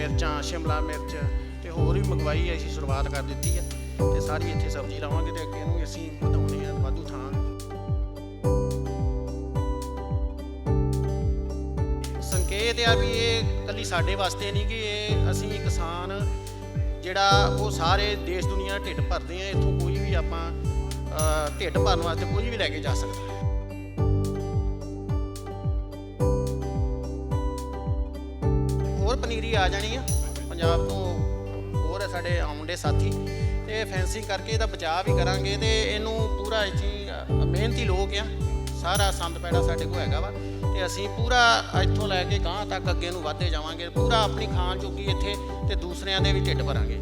ਮਿਰਚਾਂ, ਸ਼ਿਮਲਾ ਮਿਰਚ ਤੇ ਹੋਰ ਵੀ ਮੰਗਵਾਈ ਹੈ, ਅਸੀਂ ਸ਼ੁਰੂਆਤ ਕਰ ਦਿੱਤੀ ਹੈ ਤੇ ਸਾਰੀ ਇੱਥੇ ਸਬਜ਼ੀ ਲਾਵਾਂਗੇ ਤੇ ਅੱਗੇ ਨੂੰ ਵੀ ਅਸੀਂ ਵਧਾਉਣੇ ਆ ਵਾਧੂ ਥਾਂ। ਸੰਕੇਤ ਆ ਵੀ ਇਹ ਕੱਲੀ ਸਾਡੇ ਵਾਸਤੇ ਨਹੀਂ ਕਿ ਇਹ ਅਸੀਂ ਕਿਸਾਨ ਜਿਹੜਾ ਉਹ ਸਾਰੇ ਦੇਸ਼ ਦੁਨੀਆ ਢਿੱਡ ਭਰਦੇ ਆ, ਇੱਥੋਂ ਕੋਈ ਵੀ ਆਪਾਂ ਢਿੱਡ ਭਰਨ ਵਾਸਤੇ ਕੋਈ ਵੀ ਲੈ ਕੇ ਜਾ ਸਕਦਾ। ਪਨੀਰੀ ਆ ਜਾਣੀ ਆ। ਪੰਜਾਬ ਤੋਂ ਹੋਰ ਹੈ ਸਾਡੇ ਆਉਂਦੇ ਸਾਥੀ। ਤੇ ਫੈਂਸਿੰਗ ਕਰਕੇ ਇਹਦਾ ਬਚਾਅ ਵੀ ਕਰਾਂਗੇ ਤੇ ਇਹਨੂੰ ਪੂਰਾ ਅਸੀਂ ਮਿਹਨਤੀ ਲੋਕ ਆ ਸਾਰਾ ਸੰਦ ਪੈੜਾ ਸਾਡੇ ਕੋਲ ਹੈਗਾ ਵਾ। ਤੇ ਅਸੀਂ ਪੂਰਾ ਇੱਥੋਂ ਲੈ ਕੇ ਗਾਂ ਤੱਕ ਅੱਗੇ ਨੂੰ ਵਧਦੇ ਜਾਵਾਂਗੇ। ਪੂਰਾ ਆਪਣੀ ਖਾਣ ਚੁੱਕੀ ਇੱਥੇ ਤੇ ਦੂਸਰਿਆਂ ਦੇ ਵੀ ਢਿੱਡ ਭਰਾਂਗੇ।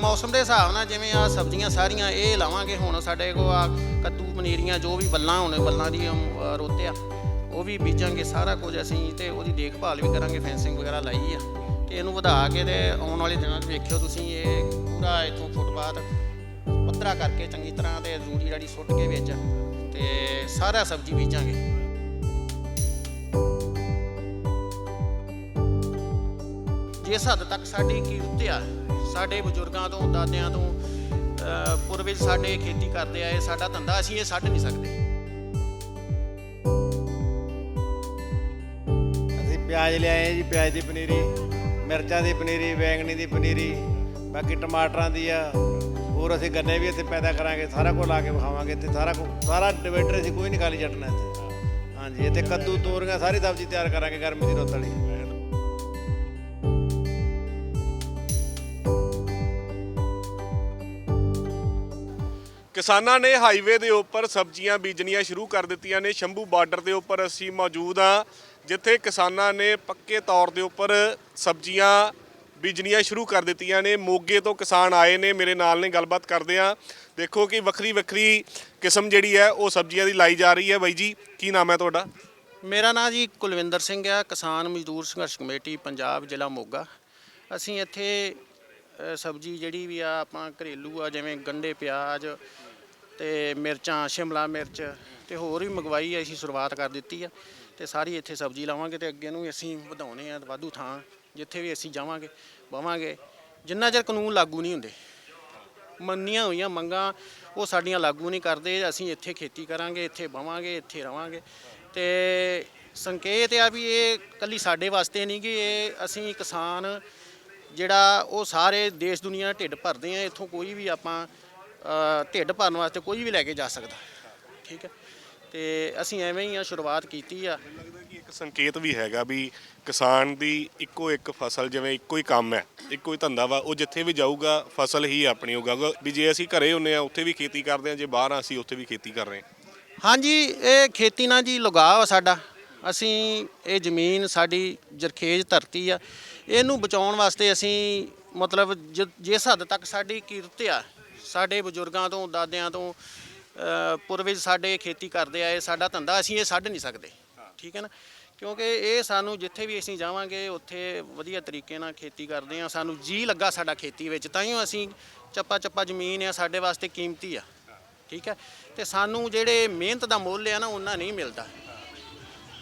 ਮੌਸਮ ਦੇ ਹਿਸਾਬ ਨਾਲ ਜਿਵੇਂ ਆ ਸਬਜ਼ੀਆਂ ਸਾਰੀਆਂ ਇਹ ਲਾਵਾਂਗੇ ਹੁਣ ਸਾਡੇ ਕੋਲ ਆ ਕੱਦੂ ਪਨੀਰੀਆਂ ਜੋ ਵੀ ਬੱਲਾਂ ਹੁਣ ਬੱਲਾਂ ਦੀ ਅਮ, ਆ। ਉਹ ਵੀ ਬੀਜਾਂਗੇ ਸਾਰਾ ਕੁਝ ਅਸੀਂ ਤੇ ਉਹਦੀ ਦੇਖਭਾਲ ਵੀ ਕਰਾਂਗੇ ਫੈਂਸਿੰਗ ਵਗੈਰਾ ਲਾਈ ਆ। ਤੇ ਇਹਨੂੰ ਵਧਾ ਕੇ ਤੇ ਆਉਣ ਵਾਲੇ ਦਿਨਾਂ 'ਚ ਵੇਖਿਓ ਤੁਸੀਂ ਇਹ ਪੂਰਾ ਇਥੋਂ ਫੁੱਟਪਾਥ ਪੱਧਰਾ ਕਰਕੇ ਚੰਗੀ ਤਰ੍ਹਾਂ ਤੇ ਰੂੜੀ ਰਾੜੀ ਸੁੱਟ ਕੇ ਵਿੱਚ ਤੇ ਸਾਰਾ ਸਬਜ਼ੀ ਬੀਜਾਂਗੇ। ਜਿਸ ਹੱਦ ਤੱਕ ਸਾਡੀ ਕੀਮਤ ਆ ਸਾਡੇ ਬਜ਼ੁਰਗਾਂ ਤੋਂ ਦਾਦਿਆਂ ਤੋਂ ਅਹ, ਸਾਡੇ ਖੇਤੀ ਕਰਦੇ ਆਏ ਸਾਡਾ ਧੰਦਾ ਅਸੀਂ ਇਹ ਛੱਡ ਨਹੀਂ ਸਕਦੇ। ਪਿਆਜ਼ ਲਿਆਏ ਜੀ, ਪਿਆਜ਼ ਦੀ ਪਨੀਰੀ, ਮਿਰਚਾਂ ਦੀ ਪਨੀਰੀ, ਬੈਂਗਣੀ ਦੀ ਪਨੀਰੀ, ਬਾਕੀ ਟਮਾਟਰਾਂ ਦੀ ਆ। ਹੋਰ ਅਸੀਂ ਗੰਨੇ ਵੀ ਇੱਥੇ ਪੈਦਾ ਕਰਾਂਗੇ, ਸਾਰਾ ਕੁਝ ਲਾ ਕੇ ਵਿਖਾਵਾਂਗੇ ਇੱਥੇ, ਸਾਰਾ ਕੁਝ, ਸਾਰਾ ਡਿਵਾਈਡਰ ਅਸੀਂ ਕੋਈ ਨਹੀਂ ਖਾਲੀ ਛੱਡਣਾ ਇੱਥੇ। ਹਾਂਜੀ, ਇੱਥੇ ਕੱਦੂ, ਤੋਰੀਆਂ, ਸਾਰੀ ਸਬਜ਼ੀ ਤਿਆਰ ਕਰਾਂਗੇ ਗਰਮੀ ਦੀ ਰੁੱਤ ਵਾਲੀ। ਕਿਸਾਨਾਂ ਨੇ ਹਾਈਵੇ ਦੇ ਉੱਪਰ ਸਬਜ਼ੀਆਂ ਬੀਜਣੀਆਂ ਸ਼ੁਰੂ ਕਰ ਦਿੱਤੀਆਂ ਨੇ, ਸ਼ੰਭੂ ਬਾਰਡਰ ਦੇ ਉੱਪਰ ਅਸੀਂ ਮੌਜੂਦ ਹਾਂ। ਜਿੱਥੇ ਕਿਸਾਨਾਂ ਨੇ ਪੱਕੇ ਤੌਰ ਦੇ ਉੱਪਰ ਸਬਜ਼ੀਆਂ ਬੀਜਣੀਆਂ ਸ਼ੁਰੂ ਕਰ ਦਿੱਤੀਆਂ ਨੇ, ਮੋਗੇ ਤੋਂ ਕਿਸਾਨ ਆਏ ਨੇ, ਮੇਰੇ ਨਾਲ ਨੇ, ਗੱਲਬਾਤ ਕਰਦੇ ਆ ਦੇਖੋ ਕਿ ਵੱਖਰੀ ਵੱਖਰੀ ਕਿਸਮ ਜਿਹੜੀ ਹੈ, ਉਹ ਸਬਜ਼ੀਆਂ ਦੀ ਲਾਈ ਜਾ ਰਹੀ ਹੈ। ਬਾਈ ਜੀ, ਕੀ ਨਾਮ ਹੈ ਤੁਹਾਡਾ? ਮੇਰਾ ਨਾਮ ਜੀ ਕੁਲਵਿੰਦਰ ਸਿੰਘ ਆ ਕਿਸਾਨ ਮਜ਼ਦੂਰ ਸੰਘਰਸ਼ ਕਮੇਟੀ, ਪੰਜਾਬ ਜ਼ਿਲ੍ਹਾ ਮੋਗਾ। ਅਸੀਂ ਇੱਥੇ ਸਬਜ਼ੀ ਜਿਹੜੀ ਵੀ ਆ, ਆਪਾਂ ਘਰੇਲੂ ਆ, ਜਿਵੇਂ ਗੰਡੇ ਪਿਆਜ਼ ਤੇ ਮਿਰਚਾਂ, ਸ਼ਿਮਲਾ ਮਿਰਚ ਤੇ ਹੋਰ ਵੀ ਮੰਗਵਾਈ ਆ ਅਸੀਂ ਸ਼ੁਰੂਆਤ ਕਰ ਦਿੱਤੀ ਆ ਤੇ ਸਾਰੀ ਇੱਥੇ ਸਬਜ਼ੀ ਲਾਵਾਂਗੇ ਤੇ ਅੱਗੇ ਨੂੰ ਵੀ ਅਸੀਂ ਵਧਾਉਣੇ ਆ ਵਾਧੂ ਥਾਂ ਜਿੱਥੇ ਵੀ ਅਸੀਂ ਜਾਵਾਂਗੇ ਬਵਾਂਗੇ ਜਿੰਨਾ ਚਿਰ ਕਾਨੂੰਨ ਲਾਗੂ ਨਹੀਂ ਹੁੰਦੇ ਮੰਨੀਆਂ ਹੋਈਆਂ ਮੰਗਾਂ ਉਹ ਸਾਡੀਆਂ ਲਾਗੂ ਨਹੀਂ ਕਰਦੇ ਅਸੀਂ ਇੱਥੇ ਖੇਤੀ ਕਰਾਂਗੇ ਇੱਥੇ ਬਵਾਂਗੇ ਇੱਥੇ ਰਵਾਂਗੇ। ਤੇ ਸੰਕੇਤ ਆ ਵੀ ਇਹ ਕੱਲੀ ਸਾਡੇ ਵਾਸਤੇ ਨਹੀਂ ਕਿ ਇਹ ਅਸੀਂ ਕਿਸਾਨ ਜਿਹੜਾ ਉਹ ਸਾਰੇ ਦੇਸ਼ ਦੁਨੀਆ ਢਿੱਡ ਭਰਦੇ ਆ ਇੱਥੋਂ ਕੋਈ ਵੀ ਆਪਾਂ ਅ, ਢਿੱਡ ਭਰਨ ਵਾਸਤੇ ਕੋਈ ਵੀ ਲੈ ਕੇ ਜਾ ਸਕਦਾ। ਠੀਕ ਹੈ ਤੇ ਅਸੀਂ ਐਵੇਂ ਹੀ ਆ ਸ਼ੁਰੂਆਤ ਕੀਤੀ ਆ। ਲੱਗਦਾ ਕਿ ਇੱਕ ਸੰਕੇਤ ਵੀ ਹੈਗਾ ਵੀ ਕਿਸਾਨ ਦੀ ਇੱਕੋ ਇੱਕ ਫਸਲ ਜਿਵੇਂ ਇੱਕੋ ਹੀ ਕੰਮ ਹੈ ਇੱਕੋ ਹੀ ਧੰਦਾ ਵਾ ਉਹ ਜਿੱਥੇ ਵੀ ਜਾਊਗਾ ਫਸਲ ਹੀ ਆਪਣੀ ਉਗਾਊਗਾ ਵੀ ਜੇ ਅਸੀਂ ਘਰੇ ਹੁੰਨੇ ਆ ਉੱਥੇ ਵੀ ਖੇਤੀ ਕਰਦੇ ਆ ਜੇ ਬਾਹਰ ਆ ਅਸੀਂ ਉੱਥੇ ਵੀ ਖੇਤੀ ਕਰ ਰਹੇ ਹਾਂ ਹਾਂਜੀ ਇਹ ਖੇਤੀ ਨਾਲ ਜੀ ਲਗਾਵ ਆ ਸਾਡਾ। ਅਸੀਂ ਇਹ ਜ਼ਮੀਨ ਸਾਡੀ ਜਰਖੇਜ਼ ਧਰਤੀ ਆ। ਇਹਨੂੰ ਬਚਾਉਣ ਵਾਸਤੇ ਅਸੀਂ ਮਤਲਬ ਜ- ਜਿਸ ਹੱਦ ਤੱਕ ਸਾਡੀ ਕੀਰਤ ਆ ਸਾਡੇ ਬਜ਼ੁਰਗਾਂ ਤੋਂ ਦਾਦਿਆਂ ਤੋਂ ਪੂਰਵਜ ਸਾਡੇ ਖੇਤੀ ਕਰਦੇ ਆਏ ਸਾਡਾ ਧੰਦਾ, ਅਸੀਂ ਇਹ ਛੱਡ ਨਹੀਂ ਸਕਦੇ। ਠੀਕ ਹੈ ਨਾ? ਕਿਉਂਕਿ ਇਹ ਸਾਨੂੰ ਜਿੱਥੇ ਵੀ ਅਸੀਂ ਜਾਵਾਂਗੇ, ਉੱਥੇ ਵਧੀਆ ਤਰੀਕੇ ਨਾਲ ਖੇਤੀ ਕਰਦੇ ਆ। ਸਾਨੂੰ ਜੀ ਲੱਗਾ ਸਾਡਾ ਖੇਤੀ ਵਿੱਚ, ਤਾਂ ਹੀ ਅਸੀਂ ਚੱਪਾ ਚੱਪਾ ਜ਼ਮੀਨ ਆ, ਸਾਡੇ ਵਾਸਤੇ ਕੀਮਤੀ ਆ। ਠੀਕ ਹੈ? ਤੇ ਸਾਨੂੰ ਜਿਹੜੇ ਮਿਹਨਤ ਦਾ ਮੁੱਲ ਆ ਨਾ, ਉਹਨਾਂ ਨਹੀਂ ਮਿਲਦਾ।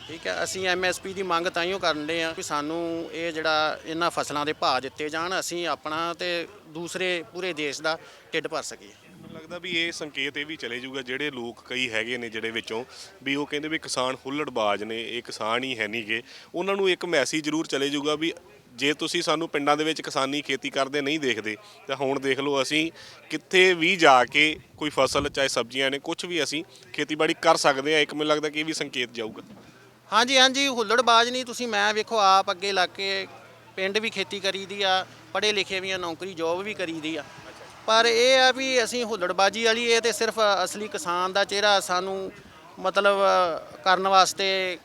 ਠੀਕ ਹੈ? ਅਸੀਂ ਐਮਐਸਪੀ ਦੀ ਮੰਗ ਤਾਈਓ ਕਰਦੇ ਆ ਕਿ ਸਾਨੂੰ ਇਹ ਜਿਹੜਾ ਇਹਨਾਂ ਫਸਲਾਂ ਦੇ ਭਾਅ ਦਿੱਤੇ ਜਾਣ, ਅਸੀਂ ਆਪਣਾ ਤੇ ਦੂਸਰੇ ਪੂਰੇ ਦੇਸ਼ ਦਾ ਢਿੱਡ ਭਰ ਸਕੀਏ। ਲੱਗਦਾ ਵੀ ਇਹ ਸੰਕੇਤ ਇਹ ਵੀ ਚਲੇ ਜਾਊਗਾ, ਜਿਹੜੇ ਲੋਕ ਕਈ ਹੈਗੇ ਨੇ ਜਿਹੜੇ ਵਿੱਚੋਂ, ਵੀ ਉਹ ਕਹਿੰਦੇ ਵੀ ਕਿਸਾਨ ਹੁੱਲੜਬਾਜ਼ ਨੇ, ਇਹ ਕਿਸਾਨ ਹੀ ਹੈ ਨਹੀਂਗੇ ਉਹਨਾਂ ਨੂੰ ਇੱਕ ਮੈਸੇਜ ਜ਼ਰੂਰ ਚਲੇ ਜਾਊਗਾ ਵੀ ਜੇ ਤੁਸੀਂ ਸਾਨੂੰ ਪਿੰਡਾਂ ਦੇ ਵਿੱਚ ਕਿਸਾਨੀ ਖੇਤੀ ਕਰਦੇ ਨਹੀਂ ਦੇਖਦੇ, ਤਾਂ ਹੁਣ ਦੇਖ ਲਓ ਅਸੀਂ ਕਿੱਥੇ ਵੀ ਜਾ ਕੇ ਕੋਈ ਫਸਲ, ਚਾਹੇ ਸਬਜ਼ੀਆਂ ਨੇ ਕੁਝ ਵੀ ਅਸੀਂ ਖੇਤੀਬਾੜੀ ਕਰ ਸਕਦੇ ਆ ਇੱਕ ਮੈਨੂੰ ਲੱਗਦਾ ਕਿ ਇਹ ਵੀ ਸੰਕੇਤ ਜਾਊਗਾ। ਹਾਂਜੀ ਹਾਂਜੀ, ਹੁੱਲੜਬਾਜ਼ ਨਹੀਂ, ਤੁਸੀਂ ਮੈਂ ਵੇਖੋ ਆਪ ਅੱਗੇ ਲੱਗ ਕੇ ਪਿੰਡ ਵੀ ਖੇਤੀ ਕਰੀਦੀ ਆ, ਪੜ੍ਹੇ ਲਿਖੇ ਵੀ ਆ, ਨੌਕਰੀ ਜੋਬ ਵੀ ਕਰੀਦੀ ਆ। ਪਰ ਇਹ ਆ ਵੀ ਅਸੀਂ ਹੁੱਲੜਬਾਜੀ ਵਾਲੀ, ਇਹ ਤੇ ਸਿਰਫ ਅਸਲੀ ਕਿਸਾਨ ਦਾ ਚਿਹਰਾ ਸਾਨੂੰ ਮਤਲਬ ਕਰਨ ਵਾਸਤੇ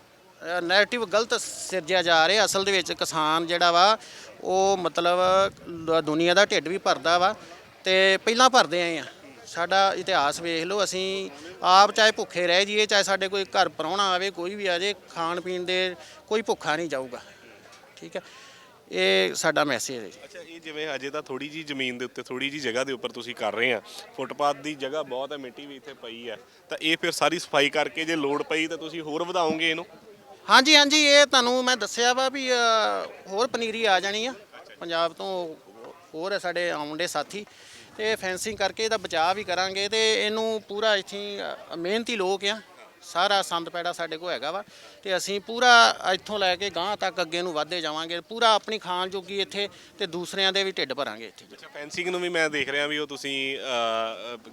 ਨੈਗੇਟਿਵ ਗਲਤ ਸਿਰਜਿਆ ਜਾ ਰਿਹਾ। ਅਸਲ ਦੇ ਵਿੱਚ ਕਿਸਾਨ ਜਿਹੜਾ ਵਾ, ਉਹ ਮਤਲਬ ਦੁਨੀਆ ਦਾ ਢਿੱਡ ਵੀ ਭਰਦਾ ਵਾ ਤੇ ਪਹਿਲਾਂ ਭਰਦੇ ਆਏ ਆ। ਸਾਡਾ ਇਤਿਹਾਸ ਵੇਖ ਲਓ, ਅਸੀਂ ਆਪ ਚਾਹੇ ਭੁੱਖੇ ਰਹਿ ਜਾਈਏ, ਚਾਹੇ ਸਾਡੇ ਕੋਈ ਘਰ ਪ੍ਰਾਹੁਣਾ ਆਵੇ, ਕੋਈ ਵੀ ਆ ਜੇ ਖਾਣ ਪੀਣ ਦੇ ਕੋਈ ਭੁੱਖਾ ਨਹੀਂ ਜਾਊਗਾ। ਠੀਕ ਹੈ? ਇਹ ਸਾਡਾ ਮੈਸੇਜ ਹੈ ਜੀ। ਅੱਛਾ ਇਹ ਜਿਵੇਂ ਅਜੇ ਤਾਂ ਥੋੜੀ ਜੀ ਜ਼ਮੀਨ ਦੇ ਉੱਤੇ ਥੋੜੀ ਜੀ ਜਗ੍ਹਾ ਦੇ ਉੱਪਰ ਤੁਸੀਂ ਕਰ ਰਹੇ ਆ। ਫੁੱਟਪਾਥ ਦੀ ਜਗ੍ਹਾ ਬਹੁਤ ਹੈ ਮਿੱਟੀ ਵੀ ਇੱਥੇ ਪਈ ਹੈ। ਤਾਂ ਇਹ ਫਿਰ ਸਾਰੀ ਸਫ਼ਾਈ ਕਰਕੇ ਜੇ ਲੋੜ ਪਈ ਤਾਂ ਤੁਸੀਂ ਹੋਰ ਵਧਾਓਗੇ ਇਹਨੂੰ? ਹਾਂਜੀ ਹਾਂਜੀ ਇਹ ਤੁਹਾਨੂੰ ਮੈਂ ਦੱਸਿਆ ਵਾ ਵੀ ਅ, ਹੋਰ ਪਨੀਰੀ ਆ ਜਾਣੀ ਆ। ਪੰਜਾਬ ਤੋਂ ਹੋਰ ਆ ਸਾਡੇ ਆਉਂਦੇ ਸਾਥੀ। ਤੇ ਫੈਂਸਿੰਗ ਕਰਕੇ ਇਹਦਾ ਬਚਾਅ ਵੀ ਕਰਾਂਗੇ ਤੇ ਇਹਨੂੰ ਪੂਰਾ ਇੱਥੇ ਅ, ਮਿਹਨਤੀ ਲੋਕ ਆ। ਸਾਰਾ ਸੰਦ ਪੈੜਾ ਸਾਡੇ ਕੋਲ ਹੈਗਾ ਵਾ ਤੇ ਅਸੀਂ ਪੂਰਾ ਇੱਥੋਂ ਲੈ ਕੇ ਗਾਂਹ ਤੱਕ ਅੱਗੇ ਨੂੰ ਵਧਦੇ ਜਾਵਾਂਗੇ ਪੂਰਾ ਆਪਣੀ ਖਾਣ ਜੋਗੀ ਇੱਥੇ ਤੇ ਦੂਸਰਿਆਂ ਦੇ ਵੀ ਢਿੱਡ ਭਰਾਂਗੇ ਇੱਥੇ। ਅੱਛਾ ਫੈਂਸਿੰਗ ਨੂੰ ਵੀ ਮੈਂ ਦੇਖ ਰਿਹਾ ਵੀ ਉਹ ਤੁਸੀਂ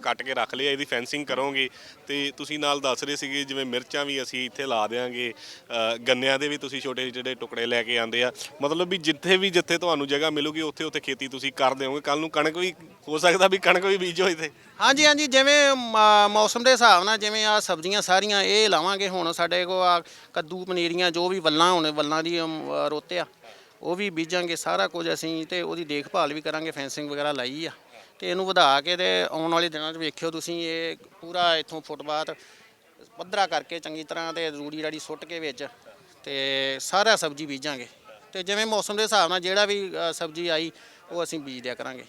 ਕੱਟ ਕੇ ਰੱਖ ਲਿਆ ਇਹਦੀ ਫੈਂਸਿੰਗ ਕਰੋਗੇ। ਤੇ ਤੁਸੀਂ ਨਾਲ ਦੱਸ ਰਹੇ ਸੀਗੇ ਜਿਵੇਂ ਮਿਰਚਾਂ ਵੀ ਅਸੀਂ ਇੱਥੇ ਲਾ ਦੇਾਂਗੇ ਗੰਨਿਆਂ ਦੇ ਵੀ ਤੁਸੀਂ ਛੋਟੇ ਜਿਹੜੇ ਟੁਕੜੇ ਲੈ ਕੇ ਆਂਦੇ ਆ। ਮਤਲਬ ਵੀ ਜਿੱਥੇ ਵੀ ਜਿੱਥੇ ਤੁਹਾਨੂੰ ਜਗ੍ਹਾ ਮਿਲੂਗੀ ਉੱਥੇ ਉੱਥੇ ਖੇਤੀ ਤੁਸੀਂ ਕਰ ਦਿਓਗੇ। ਕੱਲ ਨੂੰ ਕਣਕ ਵੀ ਹੋ ਸਕਦਾ ਵੀ ਕਣਕ ਵੀ ਬੀਜੋ ਇੱਥੇ ਹਾਂਜੀ ਹਾਂਜੀ ਜਿਵੇਂ ਮ- ਮੌਸਮ ਦੇ ਹਿਸਾਬ ਨਾਲ ਜਿਵੇਂ ਆ ਸਬਜ਼ੀਆਂ ਸਾਰੀਆਂ ਇਹ ਲਾਵਾਂਗੇ ਹੁਣ ਸਾਡੇ ਕੋਲ ਆ ਕੱਦੂ ਪਨੀਰੀਆਂ ਜੋ ਵੀ ਵੱਲਾਂ ਹੁਣ ਵੱਲਾਂ ਦੀ ਅਮ, ਅ, ਰੁੱਤ ਆ ਉਹ ਵੀ ਬੀਜਾਂਗੇ ਸਾਰਾ ਕੁਝ ਅਸੀਂ ਤੇ ਉਹਦੀ ਦੇਖਭਾਲ ਵੀ ਕਰਾਂਗੇ ਫੈਂਸਿੰਗ ਵਗੈਰਾ ਲਾਈ ਆ ਤੇ ਇਹਨੂੰ ਵਧਾ ਕੇ ਤੇ ਆਉਣ ਵਾਲੇ ਦਿਨਾਂ 'ਚ ਵੇਖਿਓ ਤੁਸੀਂ ਇਹ ਪੂਰਾ ਇੱਥੋਂ ਫੁੱਟਪਾਥ ਪੱਧਰਾ ਕਰਕੇ ਚੰਗੀ ਤਰ੍ਹਾਂ ਤੇ ਰੂੜੀ ਰਾੜੀ ਸੁੱਟ ਕੇ ਵਿੱਚ ਤੇ ਸਾਰਾ ਸਬਜ਼ੀ ਬੀਜਾਂਗੇ ਤੇ ਜਿਵੇਂ ਮੌਸਮ ਦੇ ਹਿਸਾਬ ਨਾਲ ਜਿਹੜਾ ਵੀ ਅ, ਸਬਜ਼ੀ ਆਈ ਉਹ ਅਸੀਂ ਬੀਜ ਦਿਆ ਕਰਾਂਗੇ।